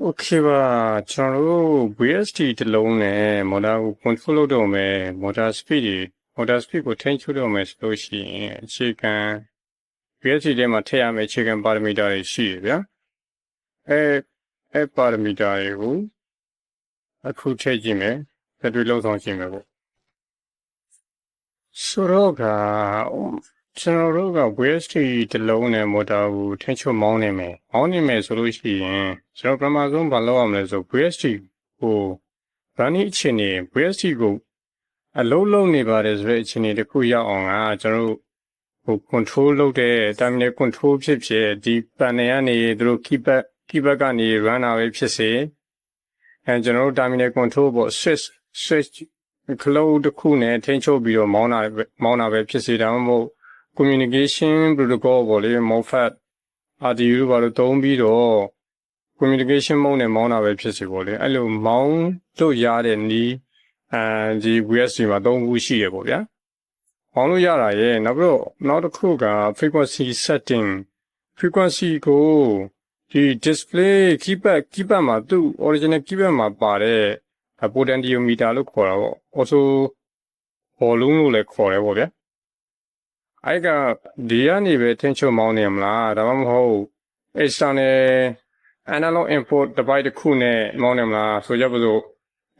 โอเคပါကျွန်တော်တို့ VST တစ်လုံးနဲ့ motor ကို control လုပ်တော့မယ် motor speed တွေ motor speed ကိုထိန်းချုပ်တော့မယ်ဆိုလို့ရှိရင်အခြေခံ VST ထဲမှာထည့်ရမယ့်အခြေခံပါရမီတာတွေရှိတယ်ဗျာအဲအဲပါရမီတာတွေကိုအခုထည့်ကြည့်မယ်သက်တွေလုံးဆောင်ကြည့်မယ်ပေါ့ဆိုတော့က ကျွန်တော်တို့က VST တစ်လုံးနဲ့ motor ကိုထိန်းချုပ်မောင်းနေမယ်မောင်းနေမယ်ဆိုလို့ရှိရင်ကျွန်တော်ပထမဆုံးဘာလုပ်ရမလဲဆို VST ကို running အခြေအနေ VST ကိုအလုံးလုံးနေပါတယ်ဆိုတဲ့အခြေအနေတစ်ခုရောက်အောင်ကကျွန်တော်တို့ဟို control လုပ်တဲ့ terminal control ဖြစ်ဖြစ်ဒီ panel ကနေသူတို့ keypad keypad ကနေ run တာပဲဖြစ်စေအဲကျွန်တော်တို့ terminal control ပေါ့ switch switch cloud တစ်ခုနဲ့ထိန်းချုပ်ပြီးတော့မောင်းတာပဲမောင်းတာပဲဖြစ်စေဒါမှမဟုတ် communication protocol ပေါ့လေ MOFAT RDU ဘာလို့သုံးပြီးတော့ communication mode နဲ့မောင်းတာပဲဖြစ်စီပေါ့လေအဲ့လိုမောင်းလို့ရတဲ့နီးအဲဒီ VSC မှာသုံးခုရှိရပေါ့ဗျာမောင်းလို့ရတာရဲ့နောက်ပြီးတော့နောက်တစ်ခုက frequency setting frequency ကိုဒီ display keypad keypad မှာသူ့ original keypad မှာပါတဲ့ potentiometer လို့ခေါ်တာပေါ့ also volume လို့လည်းခေါ်တယ်ပေါ့ဗျာ အဲ့ကဒီကနေပဲထင်းချုပ်မောင်းနေမလားဒါမှမဟုတ် external analog input device တစ်ခုနဲ့မောင်းနေမလားဆိုကြပါစို့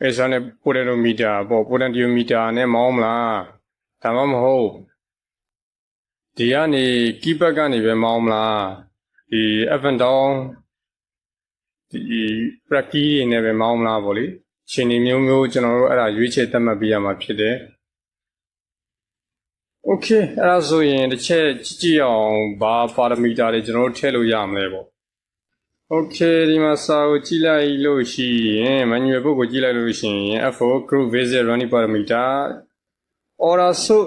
external potentiometer ပေါ့ potentiometer နဲ့မောင်းမလားဒါမှမဟုတ်ဒီကနေ keypad ကနေပဲမောင်းမလားဒီ up and down ဒီ track key တွေနဲ့ပဲမောင်းမလားပေါ့လေရှင်နေမျိုးမျိုးကျွန်တော်တို့အဲ့ဒါရွေးချယ်သတ်မှတ်ပေးရမှာဖြစ်တယ် โอเคအဲ့ဒါဆိုရင်တစ်ချက်ကြည့်ကြည့်အောင်ဘာပါရမီတာတွေကျွန်တော်တို့ထည့်လို့ရမလဲပေါ့โอเคဒီမှာစာကိုကြည့်လိုက်လို့ရှိရင် manual book ကိုကြည့်လိုက်လို့ရှိရင် F4 group visit running parameter order so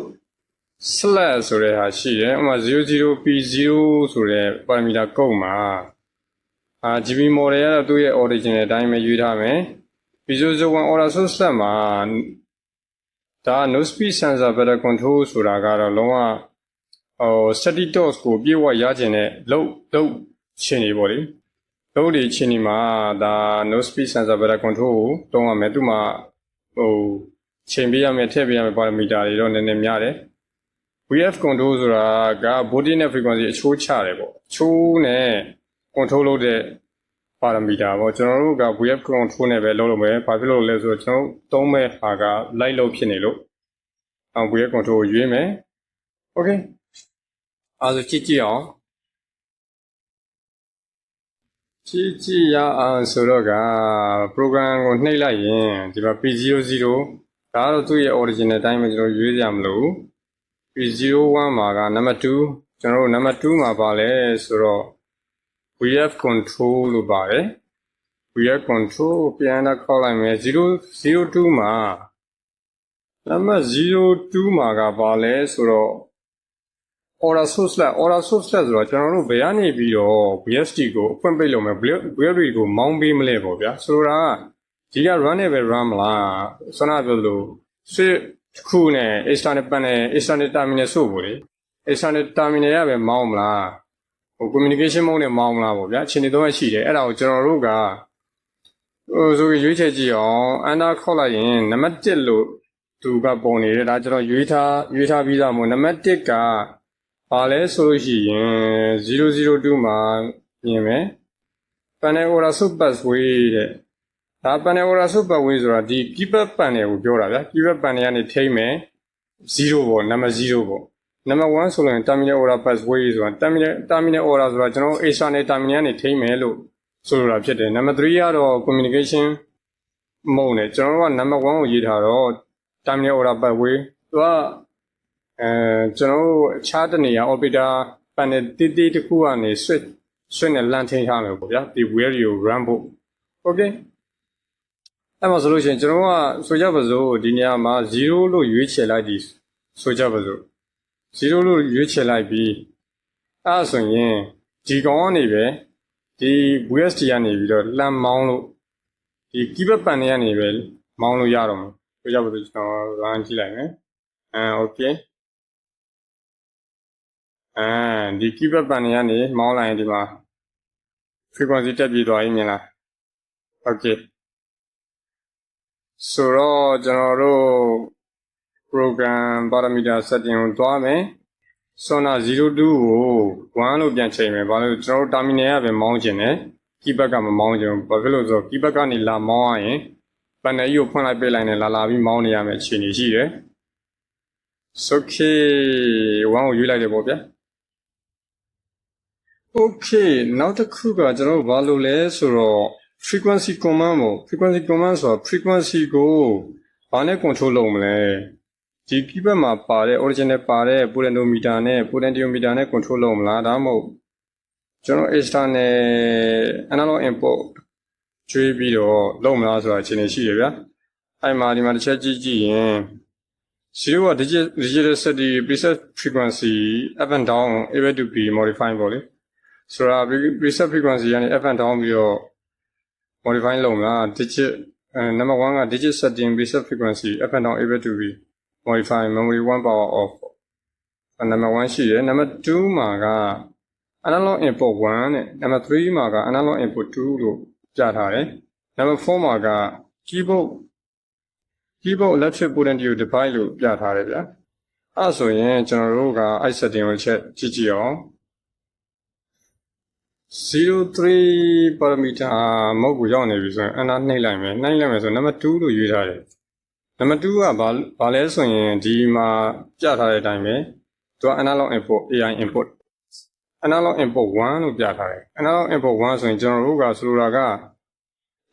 slash ဆိုတဲ့ဟာရှိတယ်ဥပမာ 00p0 ဆိုတဲ့ parameter ကုတ်မှာအာ GB model ကတော့သူ့ရဲ့ original အတိုင်းပဲရွေးထားမယ် p001 order so slash မှာ ဒါ no speed sensor better control ဆိုတာကတော့လုံးဝဟို steady dose ကိုပြေဝရခြင်းနဲ့လုံးလုံးရှင်နေပေါ့လေလုံးဒီချင်းဒီမှာဒါ no speed sensor better control ကိုတုံးရမယ်သူ့မှာဟိုချိန်ပေးရမယ်ထည့်ပေးရမယ်ပါရမီတာတွေတော့နည်းနည်းများတယ် VF control ဆိုတာက body နဲ့ frequency အချိုးချတယ်ပေါ့အချိုးနဲ့ control လုပ်တဲ့ ပါရမီတာပေါ့ကျွန်တော်တို့က VF control နဲ့ပဲလုပ်လို့မယ်ဘာဖြစ်လို့လဲဆိုတော့ကျွန်တော်သုံးမဲ့ဟာက light လို့ဖြစ်နေလို့အောင် VF control ကိုရွေးမယ် okay အဲဒါကြည့်ကြည့်အောင်ကြည့်ကြည့်ရအောင်ဆိုတော့က program ကိုနှိပ်လိုက်ရင်ဒီမှာ P00 ဒါကတော့သူ့ရဲ့ original အတိုင်းပဲကျွန်တော်ရွေးကြမလို့ P01 မှာက number 2ကျွန်တော်တို့ number 2မှာပါလဲဆိုတော့ VF control လို့ပါတယ် VF control ကိုပြန်လာခေါက်လိုက်မယ်002မှာနံပါတ်02မှာကပါလဲဆိုတော့ order source လက် order source လက်ဆိုတော့ကျွန်တော်တို့ဘယ်ကနေပြီးတော့ VST ကိုအဖွင့်ပိတ်လုပ်မယ် VST ကိုမောင်းပေးမလဲပေါ့ဗျာဆိုတာကဒီက run နဲ့ပဲ run မလားဆွမ်းနာပြောလို့ switch တစ်ခုနဲ့ external panel external terminal ဆိုပေါ့လေ external terminal ရပဲမောင်းမလား ဟို communication mode နဲ့မောင်းမလားပေါ့ဗျာအခြေအနေတော့ရှိတယ်အဲ့ဒါကိုကျွန်တော်တို့ကဟိုဆိုရွေးချယ်ကြည့်အောင်အန်ဒါခောက်လိုက်ရင်နံပါတ်1လို့သူကပုံနေတယ်ဒါကျွန်တော်ရွေးထားရွေးထားပြီးသားမို့နံပါတ်1ကဘာလဲဆိုလို့ရှိရင်002မှာမြင်မယ် panel order sub pathway တဲ့ဒါ panel order sub pathway ဆိုတာဒီ keypad panel ကိုပြောတာဗျာ keypad panel ကနေထိမ့်မယ်0ပေါ့နံပါတ်0ပေါ့ နံပါတ်1ဆိုရင် terminal order pathway ဆိုတာ terminal terminal order ဆိုတာကျွန်တော် external terminal ကနေထိမ့်မယ်လို့ဆိုလိုတာဖြစ်တယ်နံပါတ်3ကတော့ communication mode နဲ့ကျွန်တော်တို့ကနံပါတ်1ကိုရေးထားတော့ terminal order pathway သူကအဲကျွန်တော်တို့အခြားတနေရာ operator panel တိတိတစ်ခုကနေ switch switch နဲ့လမ်းထိန်းထားမယ်ပေါ့ဗျာဒီ where you run ဖို့ okay အဲ့မှာဆိုလို့ရှိရင်ကျွန်တော်ကဆိုကြပါစို့ဒီနေရာမှာ0လို့ရွေးချယ်လိုက်ဒီဆိုကြပါစို့ 0လို့ရွေးချယ်လိုက်ပြီးအဲ့ဒါဆိုရင်ဒီကောင်ကနေပဲဒီ VST ကနေပြီးတော့လမ်းမောင်းလို့ဒီ keypad ပန်တွေကနေပဲမောင်းလို့ရတော့မှာဆိုကြပါစို့ကျွန်တော် run ကြည့်လိုက်မယ်အဲ okay အဲဒီ keypad ပန်တွေကနေမောင်းလိုက်ရင်ဒီမှာ frequency တက်ပြေးသွားရင်မြင်လားဟုတ်ကဲ့ဆိုတော့ကျွန်တော်တို့ program parameter setting ကိုတွားမယ် sona 02ကို1လို့ပြန်ချိန်မယ်ဘာလို့လဲကျွန်တော်တို့ terminal ကပဲမောင်းခြင်းတယ် keypad ကမမောင်းခြင်းဘူးဘာဖြစ်လို့လဲဆိုတော့ keypad ကနေလာမောင်းရရင် panel ကြီးကိုဖွင့်လိုက်ပိတ်လိုက်နဲ့လာလာပြီးမောင်းနေရမယ်အခြေအနေရှိတယ် okay 1ကိုရွေးလိုက်တယ်ပေါ့ဗျာ okay နောက်တစ်ခုကကျွန်တော်တို့ဘာလို့လဲဆိုတော့ frequency command ပေါ့ frequency command ဆိုတာ frequency ကိုဘာနဲ့ control လုပ်မလဲ ဒီ keypad မှာပါတဲ့ original ပါတဲ့ potentiometer နဲ့ potentiometer နဲ့ control လုပ်မလားဒါမှမဟုတ်ကျွန်တော် external analog input ကျွေးပြီးတော့လုပ်မလားဆိုတာအခြေအနေရှိရဗျာအဲ့မှာဒီမှာတစ်ချက်ကြည့်ကြည့်ရင် zero က digital digital set ဒီ preset frequency up and down able to be modified ပေါ့လေဆိုတော့ preset frequency ကနေ up and down ပြီးတော့ modify လုပ်မလား digit အဲ number 1က digit setting preset frequency up and down able to be modify memory 1 power off အဲ number 1ရှိတယ် number 2မှာက analog input 1နဲ့ number 3မှာက analog input 2လို့ပြထားတယ် number 4မှာက keyboard keyboard electric potential device လို့ပြထားတယ်ဗျာအဲဆိုရင်ကျွန်တော်တို့ကအဲ့ setting ကိုချက်ကြည့်ကြည့်အောင်03 parameter မဟုတ်ဘူးရောက်နေပြီဆိုရင်အနာနှိပ်လိုက်မယ်နှိပ်လိုက်မယ်ဆိုရင် number 2လို့ရွေးထားတယ် number 2ကဘာဘာလဲဆိုရင်ဒီမှာပြထားတဲ့အတိုင်းပဲသူက analog input AI input analog input 1လို့ပြထားတယ် analog input 1ဆိုရင်ကျွန်တော်တို့ကဆိုလိုတာက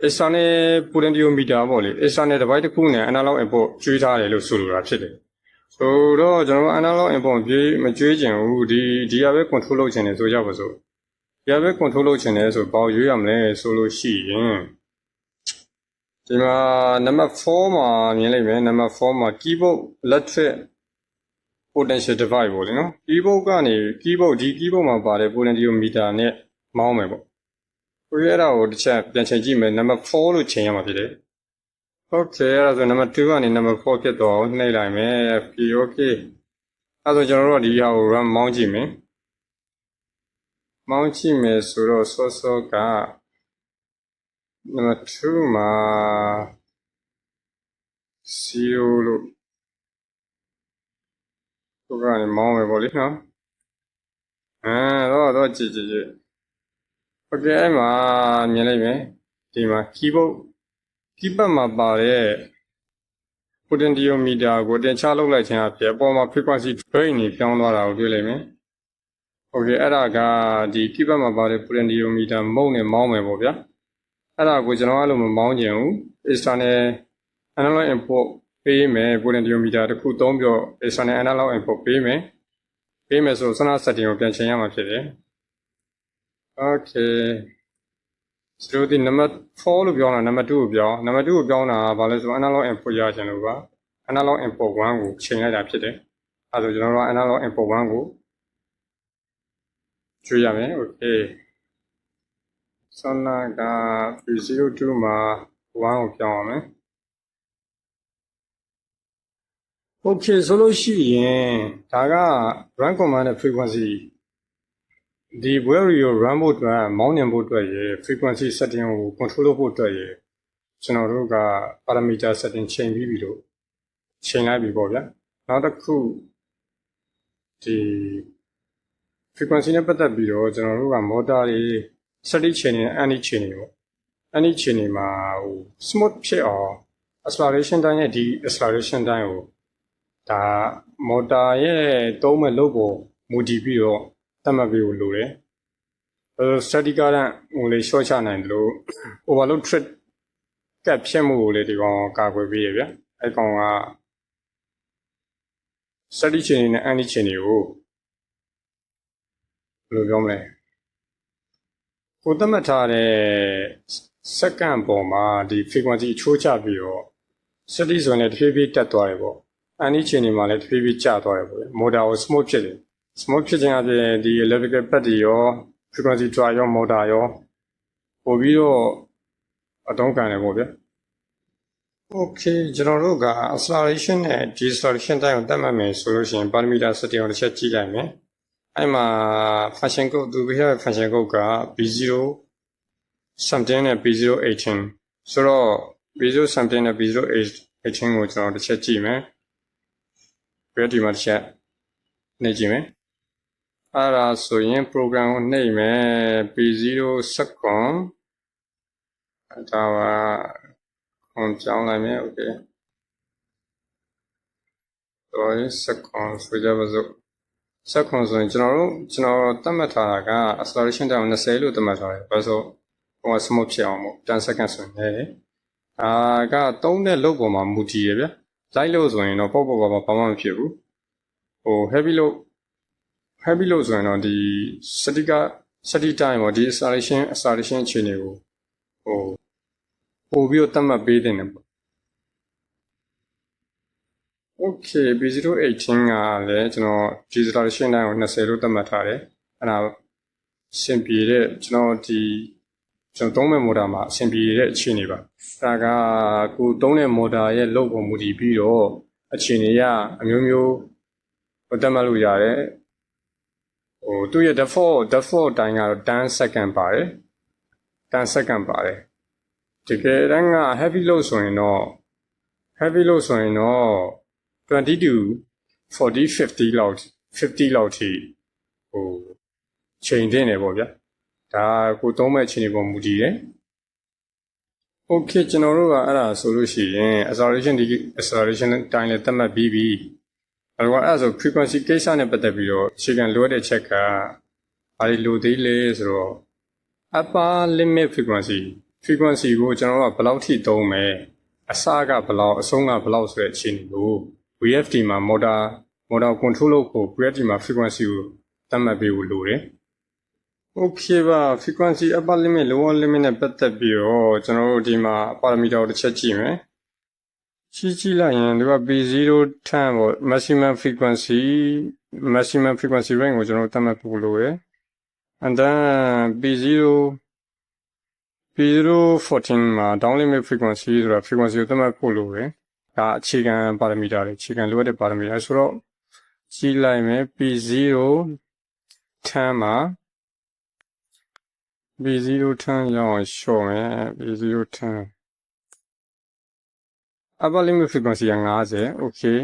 external potentiometer ပေါ့လေ external device တစ်ခုနဲ့ analog input ကျွေးထားတယ်လို့ဆိုလိုတာဖြစ်တယ်ဆိုတော့ကျွန်တော်တို့ analog input ကျွေးမကျွေးချင်ဘူးဒီဒီဟာပဲ control လုပ်ချင်တယ်ဆိုကြပါစို့ဒီဟာပဲ control လုပ်ချင်တယ်ဆိုဘာကိုရွေးရမလဲဆိုလို့ရှိရင် ဒီမှာ number 4မှာမြင်လိုက်မယ် number 4မှာ keyboard electric potential device ပေါ့လေနော် keyboard ကနေ keyboard ဒီ keyboard မှာပါတဲ့ potentiometer နဲ့မောင်းမယ်ပေါ့ကိုရအဲ့ဒါကိုတစ်ချက်ပြန်ချိန်ကြည့်မယ် number 4လို့ချိန်ရမှာဖြစ်တယ် okay အဲ့ဒါဆို number 2ကနေ number 4ဖြစ်တော့နှိပ်လိုက်မယ် okay okay အဲ့ဒါဆိုကျွန်တော်တို့ကဒီဟာကို run မောင်းကြည့်မယ်မောင်းကြည့်မယ်ဆိုတော့စောစောက number 2မှာ CO လို့ကိုကနေမောင်းမယ်ပေါ့လေနော်အဲတော့တော့ကြည့်ကြည့်ကြည့်ဟုတ်ကဲ့အဲ့မှာမြင်လိုက်မယ်ဒီမှာ keyboard keypad မှာပါတဲ့ potentiometer ကိုတင်ချလုပ်လိုက်ခြင်းအပြင်အပေါ်မှာ frequency range နေပြောင်းသွားတာကိုတွေ့လိုက်မယ်ဟုတ်ကဲ့အဲ့ဒါကဒီ keypad မှာပါတဲ့ potentiometer မုတ်နဲ့မောင်းမယ်ပေါ့ဗျာ အဲ့ဒါကိုကျွန်တော်အဲ့လိုမမောင်းချင်ဘူး external analog input ပေးမယ် potentiometer တစ်ခုသုံးပြီးတော့ external analog input ပေးမယ်ပေးမယ်ဆိုစန setting ကိုပြန်ချိန်ရမှာဖြစ်တယ် Okay စရိုဒီ number 4လို့ပြောတာ number 2ကိုပြော number 2ကိုပြောတာကဘာလဲဆိုတော့ analog input ရချင်လို့ပါ analog input 1ကိုချိန်လိုက်တာဖြစ်တယ်အဲဒါဆိုကျွန်တော်တို့က analog input 1ကိုကျွေးရမယ် okay ဆောနာက P02 မှာ1ကိုပြောင်းအောင်မယ် Okay ဆိုလို့ရှိရင်ဒါက run command နဲ့ frequency ဒီ where ကို run ဖို့အတွက် မောင်းနှင်ဖို့အတွက်ရယ် frequency setting ကို control လုပ်ဖို့အတွက်ရယ်ကျွန်တော်တို့က parameter setting ချိန်ပြီးပြီလို့ချိန်လိုက်ပြီပေါ့ဗျာနောက်တစ်ခုဒီ frequency နဲ့ပတ်သက်ပြီးတော့ကျွန်တော်တို့က motor တွေ steady ချိန်နေ any ချိန်နေပေါ့ any ချိန်နေမှာဟို smooth ဖြစ်အောင် acceleration တိုင်းရဲ့ဒီ acceleration တိုင်းကိုဒါ motor ရဲ့သုံးမဲ့လုပ်ပေါ်မူတည်ပြီးတော့သတ်မှတ်ပြီးလို့လိုတယ်အဲ steady current ဟိုလေ short ချနိုင်တယ်လို့ overload trip ကတ်ဖြစ်မှုကိုလေဒီကောင်ကာကွယ်ပေးရဗျအဲကောင်က steady ချိန်နဲ့ any ချိန်တွေကိုဘယ်လိုပြောမလဲ ကိုသတ်မှတ်ထားတဲ့ second ပေါ်မှာဒီ frequency ချိုးချပြီးတော့ steady ဆိုရင်လည်းတဖြည်းဖြည်းတက်သွားတယ်ပေါ့ any ချိန်တွေမှာလည်းတဖြည်းဖြည်းကျသွားတယ်ပေါ့ motor ကို smooth ဖြစ်တယ် smooth ဖြစ်ခြင်းအပြင်ဒီ electrical pad တွေရော frequency drive ရော motor ရောပို့ပြီးတော့အသုံးခံတယ်ပေါ့ဗျာ Okay ကျွန်တော်တို့က acceleration နဲ့ deceleration တိုင်းကိုတတ်မှတ်မယ်ဆိုလို့ရှိရင် parameter setting ကိုတစ်ချက်ကြည့်လိုက်မယ် အဲ့မှာ function code သူပေးတဲ့ function code က b0 something နဲ့ b018 ဆိုတော့ visual sampling နဲ့ visual aging ကိုကျွန်တော်တစ်ချက်ကြည့်မယ်ပြီးတော့ဒီမှာတစ်ချက်နှိပ်ကြည့်မယ်အဲ့ဒါဆိုရင် program ကိုနှိပ်မယ် p0 second ဒါပါခွန်ကြောင်းလိုက်မယ် okay တော့ second ဆိုကြပါစို့ second ဆိုရင်ကျွန်တော်တို့ကျွန်တော်သတ်မှတ်ထားတာက acceleration time 20လို့သတ်မှတ်ထားတယ်ဘာလို့ဆိုဟိုက smooth ဖြစ်အောင်မို့10 second ဆိုရင်လည်းအာကသုံးတဲ့လုပ်ပေါ်မှာမူတည်ရဗျလိုက်လို့ဆိုရင်တော့ပေါ့ပေါ့ပါပါဘာမှမဖြစ်ဘူးဟို heavy လို့ heavy လို့ဆိုရင်တော့ဒီစတိကစတိ time ပေါ့ဒီ acceleration acceleration အခြေအနေကိုဟိုပို့ပြီးတော့သတ်မှတ်ပေးတင်တယ်ပေါ့ Okay B018 ကလည်းကျွန်တော် digital ရှင်းတိုင်းကို20လို့သတ်မှတ်ထားတယ်အဲ့ဒါအဆင်ပြေတဲ့ကျွန်တော်ဒီကျွန်တော်သုံးမဲ့ motor မှာအဆင်ပြေတဲ့အခြေအနေပါဒါကကိုသုံးတဲ့ motor ရဲ့လုပ်ပုံမူတည်ပြီးတော့အခြေအနေရအမျိုးမျိုးဟိုသတ်မှတ်လို့ရတယ်ဟိုသူ့ရဲ့ default default တိုင်းကတော့10 second ပါတယ်10 second ပါတယ်တကယ်တမ်းက heavy load ဆိုရင်တော့ heavy load ဆိုရင်တော့ 20 to 40 50လောက်50လောက်ထိဟိုချိန်တင်နေပေါ့ဗျာဒါကိုသုံးမဲ့ချိန်တွေပေါ်မူတည်တယ် Okay ကျွန်တော်တို့ကအဲ့ဒါဆိုလို့ရှိရင် acceleration ဒီ acceleration တိုင်းလည်းသတ်မှတ်ပြီးပြီအဲ့တော့အဲ့ဒါဆို frequency ကိစ္စနဲ့ပတ်သက်ပြီးတော့အခြေခံလိုအပ်တဲ့ check ကဘာတွေလိုသေးလဲဆိုတော့ upper limit frequency frequency ကိုကျွန်တော်တို့ကဘယ်လောက်ထိသုံးမယ်အစကဘယ်လောက်အဆုံးကဘယ်လောက်ဆိုတဲ့အခြေအနေကို VFD မှာ motor motor control လုပ်ဖို့ VFD မှာ frequency ကိုသတ်မှတ်ပေးဖို့လိုတယ်။ Okay ပါ frequency upper limit lower limit နဲ့ပတ်သက်ပြီးတော့ကျွန်တော်တို့ဒီမှာ parameter ကိုတစ်ချက်ကြည့်မယ်။ကြည့်ကြည့်လိုက်ရင်ဒီက B0 10ပေါ့ maximum frequency maximum frequency range ကိုကျွန်တော်တို့သတ်မှတ်ဖို့လိုရယ်။ and then B0 B014 မှာ down limit frequency ဆိုတာ frequency ကိုသတ်မှတ်ဖို့လိုရယ်။ ဒါအခြေခံပါရမီတာတွေအခြေခံလိုအပ်တဲ့ပါရမီတာဆိုတော့ကြည့်လိုက်မယ် P0 10မှာ B0 10ရောင်းရှော့မယ် B0 10 upper limit frequency က50 okay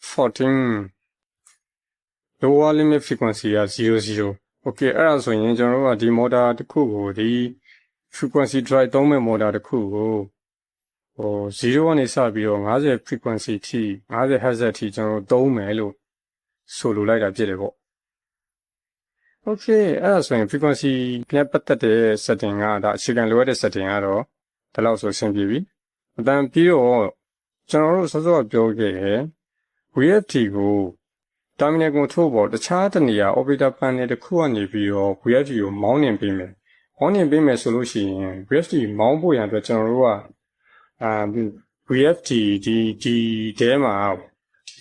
14 lower limit frequency က00 okay အဲ့ဒါဆိုရင်ကျွန်တော်တို့ကဒီ motor တစ်ခုကိုဒီ frequency drive သုံးမဲ့ motor တစ်ခုကို ဟို0ကနေစပြီးတော့50 frequency ထိ50 Hz ထိကျွန်တော်တို့သုံးမယ်လို့ဆိုလိုလိုက်တာဖြစ်တယ်ပေါ့ Okay အဲ့ဒါဆိုရင် frequency နဲ့ပတ်သက်တဲ့ setting ကဒါအခြေခံလိုအပ်တဲ့ setting ကတော့ဒီလောက်ဆိုဆင်ပြေပြီအတန်ပြီးတော့ကျွန်တော်တို့စောစောကပြောခဲ့တယ် VFT ကို terminal control ပေါ်တခြားတနေရာ operator panel တစ်ခုကနေပြီးတော့ VFT ကိုမောင်းနှင်ပေးမယ်မောင်းနှင်ပေးမယ်ဆိုလို့ရှိရင် VFT မောင်းဖို့ရန်အတွက်ကျွန်တော်တို့က အာ VFT ဒီဒီထဲမှာ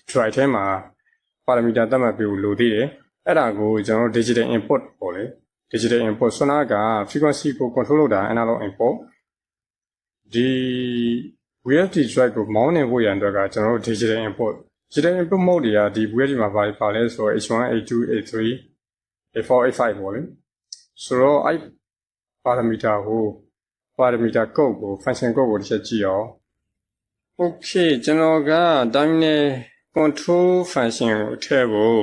drive ထဲမှာ parameter သတ်မှတ်ပေးဖို့လိုသေးတယ်အဲ့ဒါကိုကျွန်တော်တို့ digital input ပေါ့လေ digital input ဆွနာက frequency ကို control လုပ်တာ analog input ဒီ VFT drive ကိုမောင်းနေဖို့ရန်အတွက်ကကျွန်တော်တို့ digital input digital input mode တွေကဒီ VFT မှာပါပါလဲဆိုတော့ H1 H2 H3 A4 A5 ပေါ့လေဆိုတော့အဲ့ parameter ကို parameter code ကို function code ကိုတစ်ချက်ကြည့်အောင် Okay ကျွန်တော်က terminal control function ကိုထည့်ဖို့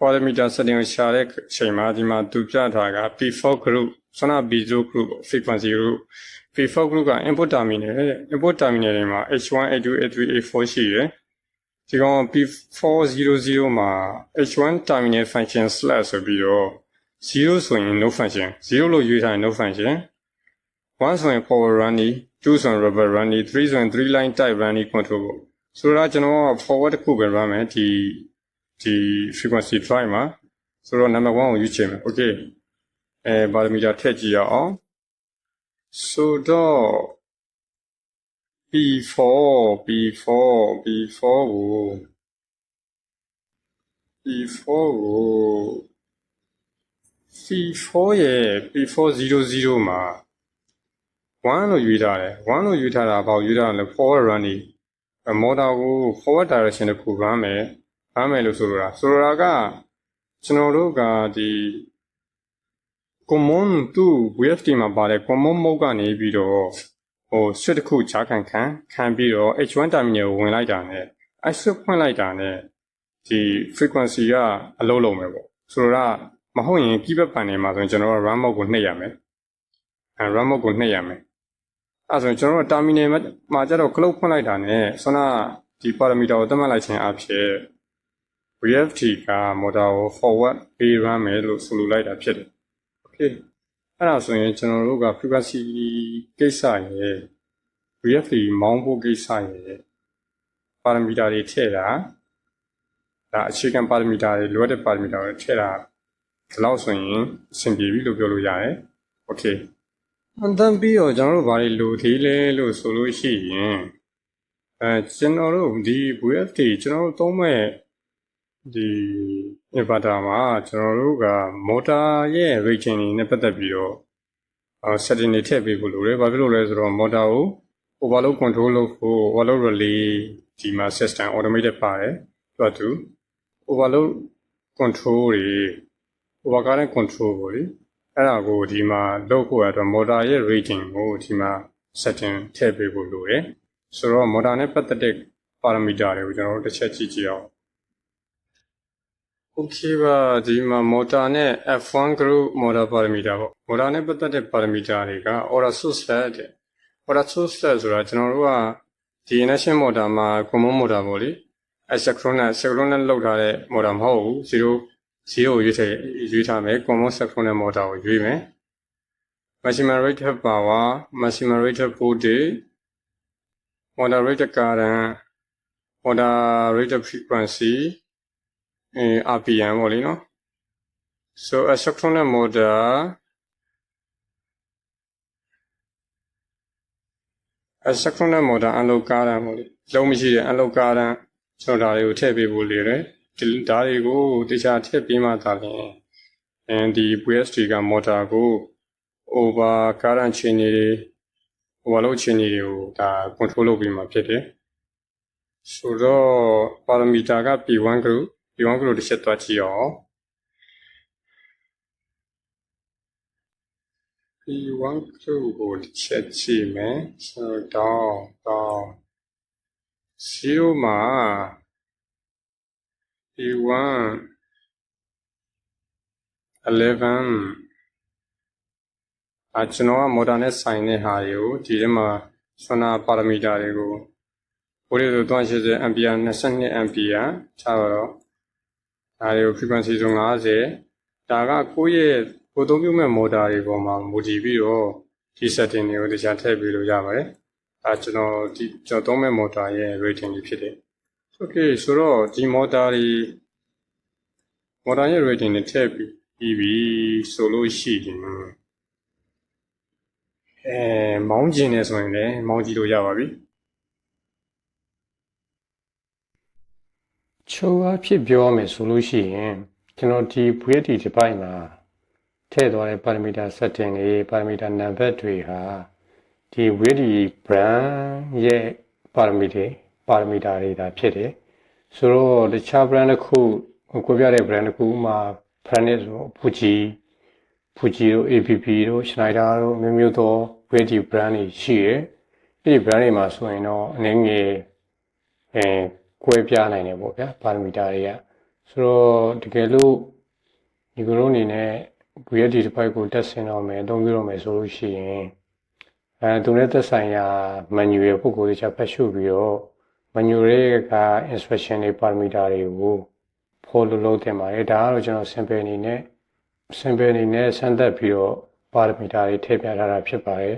parameter setting ကိုရှာတဲ့အချိန်မှာဒီမှာသူပြထားတာက P4 group ဆွမ်းနာ B0 group frequency group P4 group က input terminal တဲ့ input terminal တွေမှာ H1 H2 H3 H4 ရှိတယ်ဒီကောင် P400 မှာ H1 terminal function slash ဆိုပြီးတော့0ဆိုရင် no function 0လို့ရွေးထားရင် no function 1ဆိုရင် forward running 2ဆိုရင် reverse running 3ဆိုရင်3 line type running control ပေါ့ဆိုတော့ကျွန်တော်က forward တစ်ခုပဲ run မယ်ဒီဒီ frequency drive မှာဆိုတော့ number 1ကိုရွေးချယ်မယ် okay အဲ parameter ထည့်ကြည့်ရအောင်ဆိုတော့ P4 P4 P4 ကို P4 ကို C4 ရဲ့ P400 မှာ 1လို့ရွေးထားတယ်1လို့ရွေးထားတာဘာကိုရွေးထားလဲ forward running မော်တာကို forward direction တစ်ခု run မယ် run မယ်လို့ဆိုလိုတာဆိုလိုတာကကျွန်တော်တို့ကဒီ common သူ VFT မှာပါတယ် common mode ကနေပြီးတော့ဟို switch တစ်ခုဂျာခံခံခံပြီးတော့ H1 terminal ကိုဝင်လိုက်တာနဲ့အဲ switch ဖွင့်လိုက်တာနဲ့ဒီ frequency ကအလုံးလုံးပဲပေါ့ဆိုတော့မဟုတ်ရင် keypad ပန်နေမှာဆိုရင်ကျွန်တော်တို့ run mode ကိုနှိပ်ရမယ်အဲ run mode ကိုနှိပ်ရမယ် အဲဆိုရင်ကျွန်တော်တို့ terminal မှာမှာကျတော့ close ဖွင့်လိုက်တာနဲ့ဆွမ်းနာဒီ parameter ကိုသတ်မှတ်လိုက်ခြင်းအဖြစ် VFT က motor ကို forward ပေး run မယ်လို့ဆိုလိုလိုက်တာဖြစ်တယ် okay အဲ့ဒါဆိုရင်ကျွန်တော်တို့က frequency ကိစ္စရယ် VFT မောင်းဖို့ကိစ္စရယ်ပါရမီတာတွေထည့်တာဒါအခြေခံပါရမီတာတွေလိုအပ်တဲ့ပါရမီတာတွေထည့်တာဒီလောက်ဆိုရင်အဆင်ပြေပြီလို့ပြောလို့ရတယ် okay အန်တန်ပြီးတော့ကျွန်တော်တို့ဘာတွေလိုသေးလဲလို့ဆိုလို့ရှိရင်အဲကျွန်တော်တို့ဒီ VFT ကျွန်တော်တို့သုံးမဲ့ဒီ inverter မှာကျွန်တော်တို့က motor ရဲ့ rating တွေနဲ့ပတ်သက်ပြီးတော့အဲ setting တွေထည့်ပေးဖို့လိုတယ်။ဘာဖြစ်လို့လဲဆိုတော့ motor ကို overload control လုပ်ဖို့ overload relay ဒီမှာ system automated ပါတယ်။သူကသူ overload control တွေ overcurrent control ပေါ့လေ။ အဲ့ဒါကိုဒီမှာလုပ်ဖို့အတွက် motor ရဲ့ rating ကိုဒီမှာ setting ထည့်ပေးဖို့လိုတယ်။ဆိုတော့ motor နဲ့ပတ်သက်တဲ့ parameter တွေကိုကျွန်တော်တို့တစ်ချက်ကြည့်ကြည့်အောင်။ Okay ပါဒီမှာ motor နဲ့ F1 group motor parameter ပေါ့ motor နဲ့ပတ်သက်တဲ့ parameter တွေက order source set တဲ့ order source set ဆိုတာကျွန်တော်တို့ကဒီ induction motor မှာ common motor ပေါ့လေ asynchronous synchronous လောက်ထားတဲ့ motor မဟုတ်ဘူး0 0ရွေးထည့်ရွေးထားမယ် common synchronous motor ကိုရွေးမယ် maximum rated power maximum rated voltage motor rated current motor rated frequency အဲ RPM ပေါ့လေနော် so a synchronous motor a synchronous motor အလုပ်ကားတန်းပေါ့လေလုံးမရှိတဲ့အလုပ်ကားတန်းကျွန်တော်ဒါတွေကိုထည့်ပေးဖို့လေတယ် ဒီဒါတွေကိုတခြားထည့်ပေးမှသာလျှင်အဲဒီ VST က motor ကို over current ချင်နေတွေ overload ချင်နေတွေကိုဒါ control လုပ်ပေးမှာဖြစ်တယ်ဆိုတော့ parameter က P1 group P1 group တစ်ချက်တွားကြည့်အောင် P1 group ကိုတစ်ချက်ကြည့်မယ်ဆိုတော့တော့0မှာ P1 11အကျွန်တော်ကမော်တာနဲ့ဆိုင်တဲ့ဟာတွေကိုဒီထဲမှာဆွမ်းနာပါရမီတာတွေကိုဘိုးလေးဆို380 ampere 22 ampere ချတော့ဒါတွေကို frequency ဆို90ဒါကကိုယ့်ရဲ့ကိုယ်သုံးပြုမဲ့မော်တာတွေပေါ်မှာမူတည်ပြီးတော့ဒီ setting တွေကိုတခြားထည့်ပေးလို့ရပါတယ်ဒါကျွန်တော်ဒီကျွန်တော်သုံးမဲ့မော်တာရဲ့ rating တွေဖြစ်တယ် okay ဆိုတော့ဒီမော်တာတွေမော်တာရဲ့ rating တွေထည့်ပြီးပြီဆိုလို့ရှိရင်အဲမောင်းကျင်နေဆိုရင်လည်းမောင်းကြည့်လို့ရပါပြီချိုးအဖြစ်ပြောမယ်ဆိုလို့ရှိရင်ကျွန်တော်ဒီ VFD ဒီဘိုက်မှာထည့်သွားတဲ့ parameter setting တွေ parameter number တွေဟာဒီ VFD brand ရဲ့ parameter parameter တွေဒါဖြစ်တယ်ဆိုတော့တခြား brand တစ်ခုကိုပြတဲ့ brand တစ်ခုဥမာ brand ဆို Fuji Fuji တို့ APP တို့ Schneider တို့မျိုးမျိုးသော VFD brand တွေရှိတယ်အဲ့ဒီ brand တွေမှာဆိုရင်တော့အနေငယ်အဲကွဲပြားနိုင်တယ်ပေါ့ဗျာပါရမီတာတွေကဆိုတော့တကယ်လို့ဒီကလိုအနေနဲ့ VFD တစ်ပိုက်ကိုတက်ဆင်တော့မယ်အသုံးပြုတော့မယ်ဆိုလို့ရှိရင်အဲသူနဲ့သက်ဆိုင်ရာ menu ရဲ့ပုံကိုယ်ချဖတ်ရှုပြီးတော့ menu ရဲ့က instruction တွေ parameter တွေကို follow လုပ်တင်ပါတယ်ဒါကတော့ကျွန်တော် simple အနေနဲ့ simple အနေနဲ့စမ်းသပ်ပြီးတော့ parameter တွေထည့်ပြထားတာဖြစ်ပါတယ်